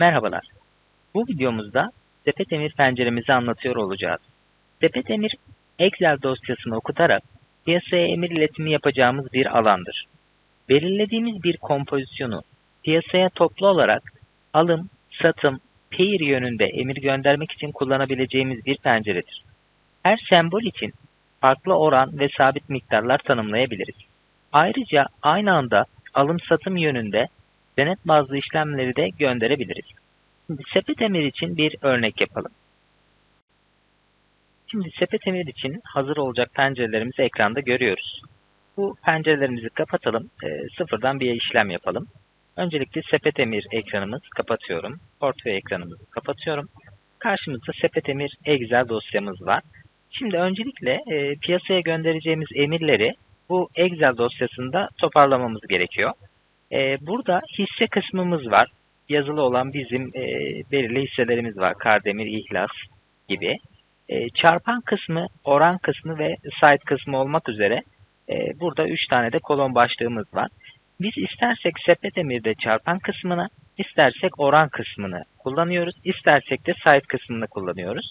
Merhabalar. Bu videomuzda Sepetemir penceremizi anlatıyor olacağız. Sepetemir, Excel dosyasını okutarak piyasaya emir iletimi yapacağımız bir alandır. Belirlediğimiz bir kompozisyonu piyasaya toplu olarak alım, satım, pair yönünde emir göndermek için kullanabileceğimiz bir penceredir. Her sembol için farklı oran ve sabit miktarlar tanımlayabiliriz. Ayrıca aynı anda alım-satım yönünde denet bazlı işlemleri de gönderebiliriz. Şimdi sepet emir için bir örnek yapalım. Şimdi sepet emir için hazır olacak pencerelerimizi ekranda görüyoruz. Bu pencerelerimizi kapatalım, e, sıfırdan bir işlem yapalım. Öncelikle sepet emir ekranımız kapatıyorum. Portföy ekranımızı kapatıyorum. Karşımızda sepet emir Excel dosyamız var. Şimdi öncelikle e, piyasaya göndereceğimiz emirleri bu Excel dosyasında toparlamamız gerekiyor. E, burada hisse kısmımız var. Yazılı olan bizim e, belirli hisselerimiz var. Kardemir, İhlas gibi. E, çarpan kısmı, oran kısmı ve site kısmı olmak üzere e, burada 3 tane de kolon başlığımız var. Biz istersek sepet emirde çarpan kısmını, istersek oran kısmını kullanıyoruz. istersek de site kısmını kullanıyoruz.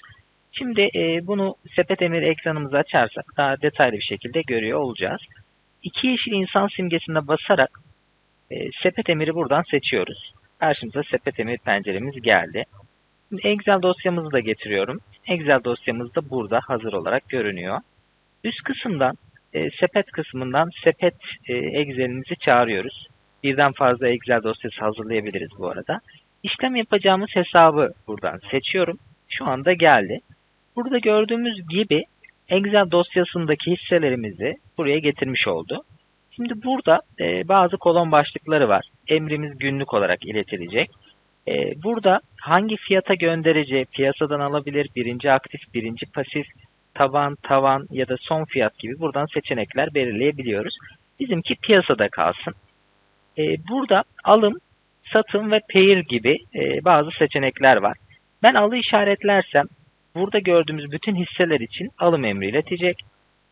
Şimdi e, bunu sepet emir ekranımızı açarsak daha detaylı bir şekilde görüyor olacağız. İki yeşil insan simgesine basarak e, sepet emiri buradan seçiyoruz. Karşımıza sepet emir penceremiz geldi. Excel dosyamızı da getiriyorum. Excel dosyamız da burada hazır olarak görünüyor. Üst kısımdan e, sepet kısmından sepet e, Excel'imizi çağırıyoruz. Birden fazla Excel dosyası hazırlayabiliriz bu arada. İşlem yapacağımız hesabı buradan seçiyorum. Şu anda geldi. Burada gördüğümüz gibi Excel dosyasındaki hisselerimizi buraya getirmiş oldu. Şimdi burada e, bazı kolon başlıkları var. Emrimiz günlük olarak iletilecek. E, burada hangi fiyata göndereceği piyasadan alabilir, birinci aktif, birinci pasif, taban, tavan ya da son fiyat gibi buradan seçenekler belirleyebiliyoruz. Bizimki piyasada kalsın. E, burada alım, satım ve pair gibi e, bazı seçenekler var. Ben alı işaretlersem burada gördüğümüz bütün hisseler için alım emri iletecek.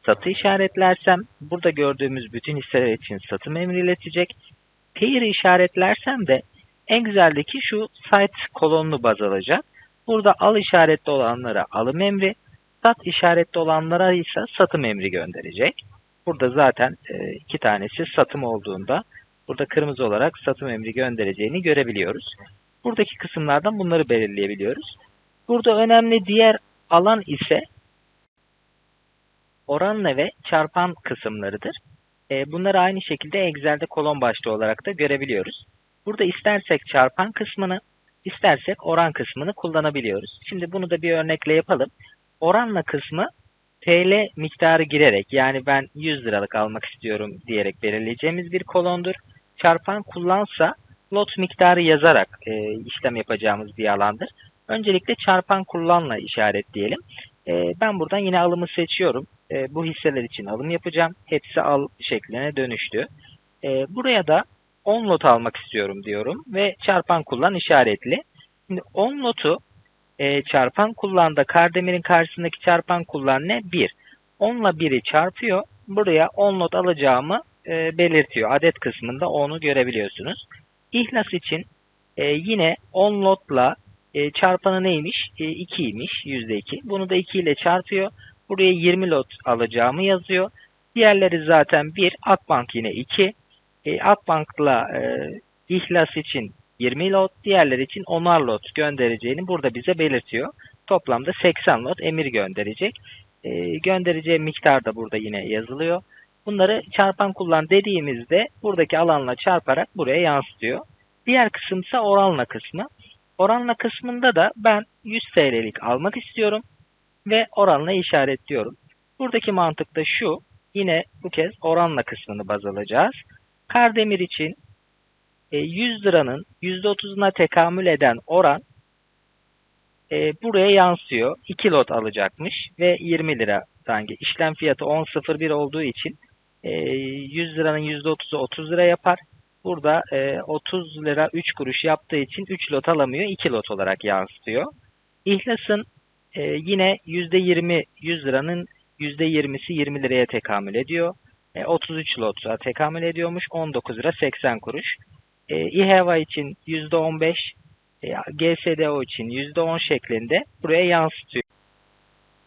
Satı işaretlersem burada gördüğümüz bütün hisseler için satım emri iletecek. Pair'i işaretlersem de Excel'deki şu site kolonunu baz alacak. Burada al işaretli olanlara alım emri, sat işaretli olanlara ise satım emri gönderecek. Burada zaten e, iki tanesi satım olduğunda burada kırmızı olarak satım emri göndereceğini görebiliyoruz. Buradaki kısımlardan bunları belirleyebiliyoruz. Burada önemli diğer alan ise oranla ve çarpan kısımlarıdır. E, bunları aynı şekilde Excel'de kolon başlığı olarak da görebiliyoruz. Burada istersek çarpan kısmını, istersek oran kısmını kullanabiliyoruz. Şimdi bunu da bir örnekle yapalım. Oranla kısmı TL miktarı girerek yani ben 100 liralık almak istiyorum diyerek belirleyeceğimiz bir kolondur. Çarpan kullansa lot miktarı yazarak e, işlem yapacağımız bir alandır. Öncelikle çarpan kullanla işaretleyelim. E, ben buradan yine alımı seçiyorum. E, bu hisseler için alım yapacağım. Hepsi al şekline dönüştü. E, buraya da 10 lot almak istiyorum diyorum ve çarpan kullan işaretli. Şimdi 10 lotu e, çarpan kullanda Kardemir'in karşısındaki çarpan kullan ne? 1. 10 ile 1'i çarpıyor. Buraya 10 lot alacağımı e, belirtiyor. Adet kısmında onu görebiliyorsunuz. İhlas için e, yine 10 lotla e, çarpanı neymiş? E, 2'ymiş. %2. Bunu da 2 ile çarpıyor. Buraya 20 lot alacağımı yazıyor. Diğerleri zaten 1. Akbank yine 2. E, Akbank'la e, ihlas için 20 lot, diğerleri için 10'ar lot göndereceğini burada bize belirtiyor. Toplamda 80 lot emir gönderecek. E, göndereceği miktar da burada yine yazılıyor. Bunları çarpan kullan dediğimizde buradaki alanla çarparak buraya yansıtıyor. Diğer kısımsa oranla kısmı. Oranla kısmında da ben 100 TL'lik almak istiyorum ve oranla işaretliyorum. Buradaki mantık da şu. Yine bu kez oranla kısmını baz alacağız. Kardemir için 100 e, liranın %30'una tekamül eden oran e, buraya yansıyor. 2 lot alacakmış ve 20 lira sanki. İşlem fiyatı 10.01 olduğu için 100 e, liranın %30'u 30 lira yapar. Burada 30 lira 3 kuruş yaptığı için 3 lot alamıyor. 2 lot olarak yansıtıyor. İhlas'ın yine %20 100 liranın %20'si 20 liraya tekamül ediyor. 33 lota tekamül ediyormuş. 19 lira 80 kuruş. E, İHEVA için %15 e, GSDO için %10 şeklinde buraya yansıtıyor.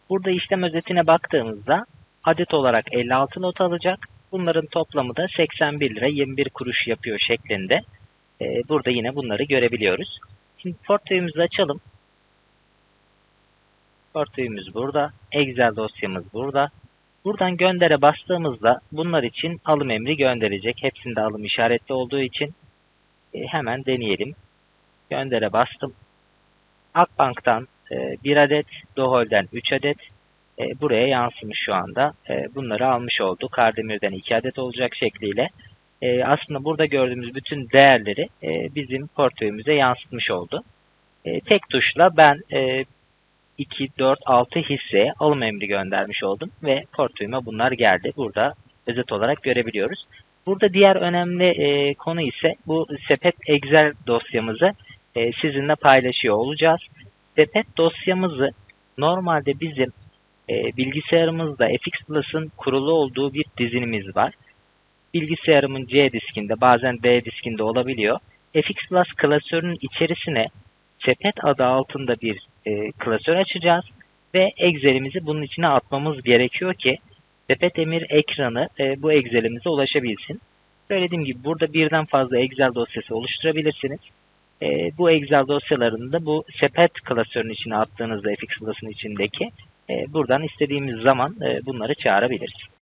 Burada işlem özetine baktığımızda adet olarak 56 not alacak. Bunların toplamı da 81 lira 21 kuruş yapıyor şeklinde. E, burada yine bunları görebiliyoruz. Şimdi portföyümüzü açalım. Portföyümüz burada. Excel dosyamız burada. Buradan göndere bastığımızda bunlar için alım emri gönderecek. Hepsinde alım işaretli olduğu için e, hemen deneyelim. Göndere bastım. Akbank'tan e, 1 adet, Dohol'den 3 adet e, buraya yansımış şu anda. E, bunları almış olduk. Kardemir'den 2 adet olacak şekliyle. E, aslında burada gördüğümüz bütün değerleri e, bizim portföyümüze yansıtmış oldu. E, tek tuşla ben e, 2, 4, 6 hisseye alım emri göndermiş oldum ve portföyüme bunlar geldi. Burada özet olarak görebiliyoruz. Burada diğer önemli e, konu ise bu sepet Excel dosyamızı e, sizinle paylaşıyor olacağız. Sepet dosyamızı normalde bizim e, bilgisayarımızda FX Plus'ın kurulu olduğu bir dizinimiz var. Bilgisayarımın C diskinde bazen D diskinde olabiliyor. FX Plus klasörünün içerisine sepet adı altında bir e, klasör açacağız ve Excel'imizi bunun içine atmamız gerekiyor ki sepet emir ekranı e, bu Excel'imize ulaşabilsin. Söylediğim gibi burada birden fazla Excel dosyası oluşturabilirsiniz. E, bu Excel dosyalarını da bu sepet klasörünün içine attığınızda FX Plus'ın içindeki e, buradan istediğimiz zaman e, bunları çağırabiliriz.